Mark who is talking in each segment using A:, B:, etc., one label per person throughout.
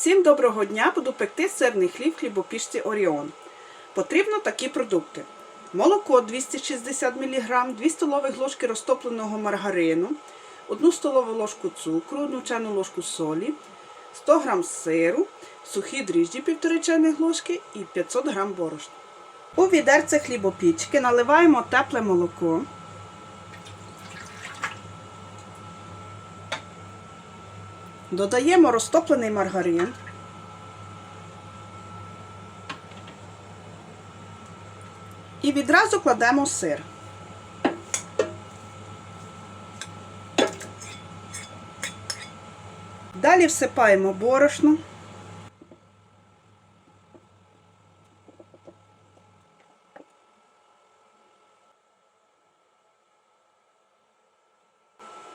A: Всім доброго дня! Буду пекти сирний хліб в хлібопічці Оріон. Потрібно такі продукти: молоко 260 мг, 2 столових ложки розтопленого маргарину, 1 столову ложку цукру, 1 чайну ложку солі, 100 г сиру, сухі дріжджі 1,5 чайних ложки і 500 г борошна. У відерце хлібопічки наливаємо тепле молоко. Додаємо розтоплений маргарин. І відразу кладемо сир. Далі всипаємо борошно.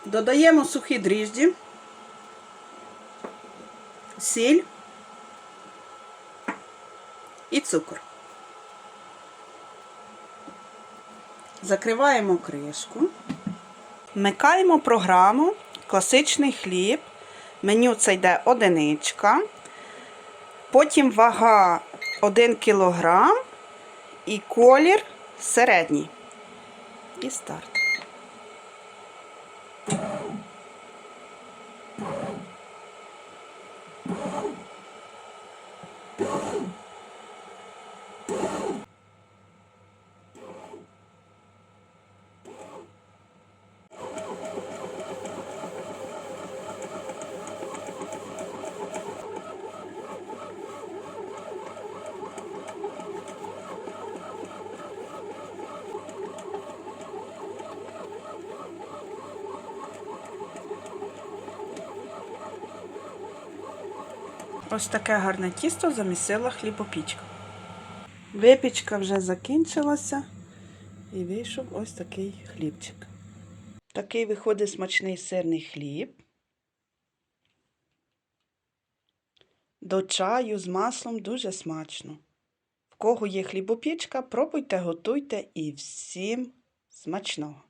A: Додаємо сухі дріжджі сіль і цукор. Закриваємо кришку. Вмикаємо програму Класичний хліб. Меню це йде одиничка. Потім вага 1 кг і колір середній. І старт. Ось таке гарне тісто замісила хлібопічка. Випічка вже закінчилася і вийшов ось такий хлібчик. Такий виходить смачний сирний хліб. До чаю з маслом дуже смачно. В кого є хлібопічка, пробуйте, готуйте і всім смачного!